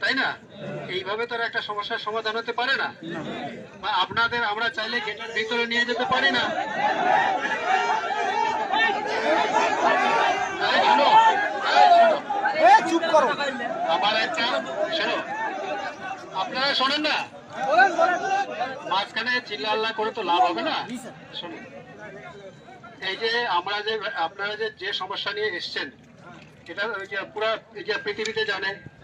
তাই না? এইভাবে তো একটা সমস্যার সমাধান হতে পারে না। বা আপনাদের আমরা চাইলে গেটের ভিতরে নিয়ে যেতে পারি না। চুপ করো। আমার একটা শোনো আপনারা শোনেন না? মাঝখানে চিল্লা করে তো লাভ হবে না? শুনুন এই যে আমরা যে আপনারা যে যে সমস্যা নিয়ে এসছেন এটা পুরা এই যে পৃথিবীতে জানে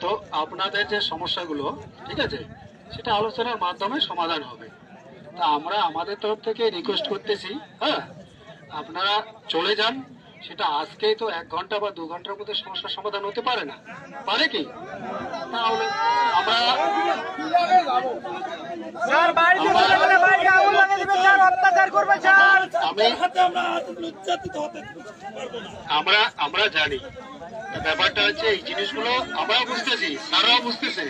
তো আপনাদের যে সমস্যাগুলো, ঠিক আছে, সেটা আলোচনার মাধ্যমে সমাধান হবে। তা আমরা আমাদের তরফ থেকে রিকোয়েস্ট করতেছি হ্যাঁ? আপনারা চলে যান সেটা আজকেই তো এক ঘণ্টা বা দু ঘণ্টার মধ্যে সমস্যার সমাধান হতে পারে না। পারে কি? তাহলে আমরা আমরা আমরা জানি। ব্যাপারটা হচ্ছে এই জিনিসগুলো আমরাও বুঝতেছি স্যাররাও বুঝতেছে।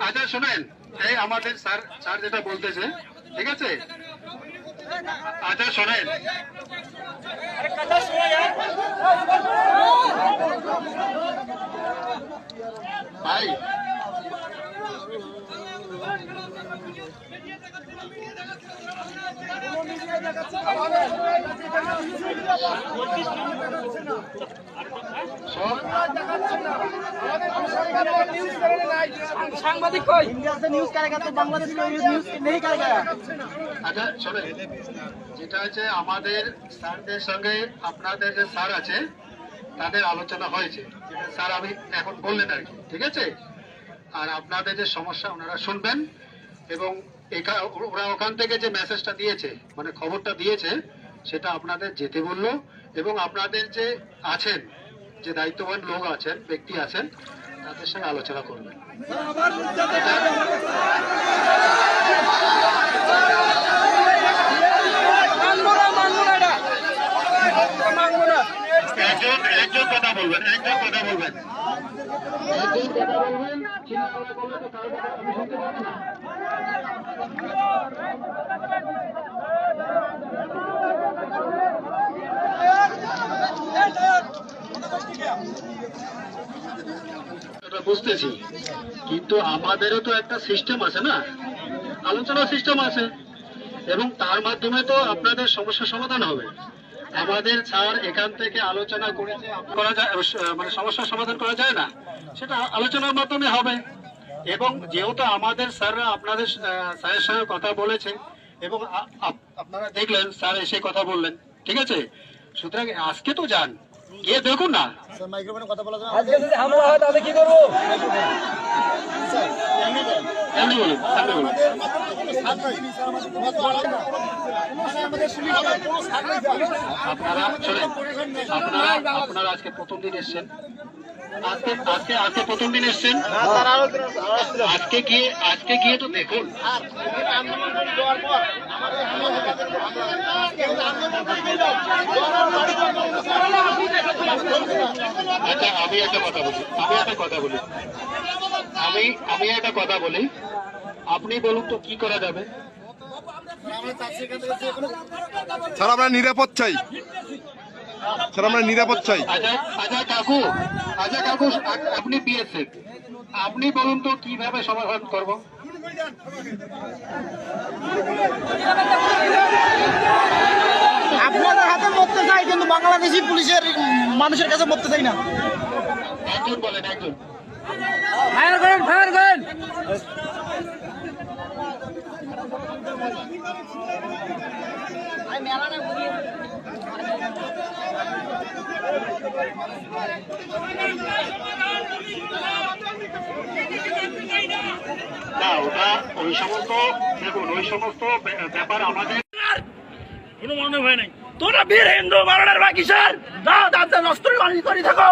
আচ্ছা শোনেন এই আমাদের স্যার স্যার যেটা বলতেছে ঠিক আছে? আচ্ছা শোনেন। ভাই শোন, আচ্ছা, যেটা আছে আমাদের স্যারদের সঙ্গে আপনাদের যে স্যার আছে তাদের আলোচনা হয়েছে। স্যার আমি এখন বললেন আর কি ঠিক আছে? আর আপনাদের যে সমস্যা ওনারা শুনবেন। এবং এটা ওরা ওখান থেকে যে মেসেজটা দিয়েছে মানে খবরটা দিয়েছে সেটা আপনাদের যেতে বলল। এবং আপনাদের যে আছেন যে দায়িত্ববান লোক আছেন ব্যক্তি আছেন তাদের সঙ্গে আলোচনা করবেন। একজন একজন কথা বলবেন একজন কথা বলবেন। বলবেন চিল্লাপাল্লা করলে তো কারও কথা আমি শুনতে পাবো না এটা বুঝতেছি। কিন্তু আমাদেরও তো একটা সিস্টেম আছে না? আলোচনা সিস্টেম আছে। এবং তার মাধ্যমে তো আপনাদের সমস্যার সমাধান হবে। আমাদের স্যার এখান থেকে আলোচনা করেছে, করা যায় মানে সমস্যার সমাধান করা যায় না। সেটা আলোচনার মাধ্যমে হবে। এবং যেহেতু আমাদের স্যাররা আপনাদের স্যারের সঙ্গে কথা বলেছে, এবং আপনারা দেখলেন, স্যার এসে কথা বললেন। ঠিক আছে? সুতরাং আজকে তো যান। গিয়ে দেখুন না। আজকে যদি হামলা হয় তাহলে কি করব? সামনে বলুন। সামনে বলুন আপনারা আপনারা আপনারা আজকে প্রথম দিন এসছেন। আজকে আজকে আজকে প্রথম দিন এসছেন। আজকে গিয়ে আজকে গিয়ে তো দেখুন। আমি একটা কথা বলি। আমি একটা কথা বলি। আমি আমি একটা কথা বলি। আপনি বলুন তো কি করা যাবে? স্যার আমরা নিরাপদ চাই। স্যার আমরা নিরাপদ চাই। আচ্ছা আচ্ছা কাকু আচ্ছা কাকু আপনি পিএসএফ আপনি বলুন তো কীভাবে সমাধান করব? আপনাদের হাতে মরতে চাই কিন্তু বাংলাদেশি পুলিশের মানুষের কাছে মরতে চাই না। একজন বলেন একজন। ফায়ার করেন ফায়ার করেন। না কোনো মনে হয় নাই। তোরা বীর, হিন্দু মারণের বাকি স্যার দাও তাদের অস্ত্র বাণিজ্য করে থাকো।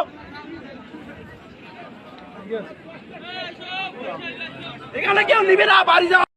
এখানে কেউ নিবে না, বাড়ি যাও।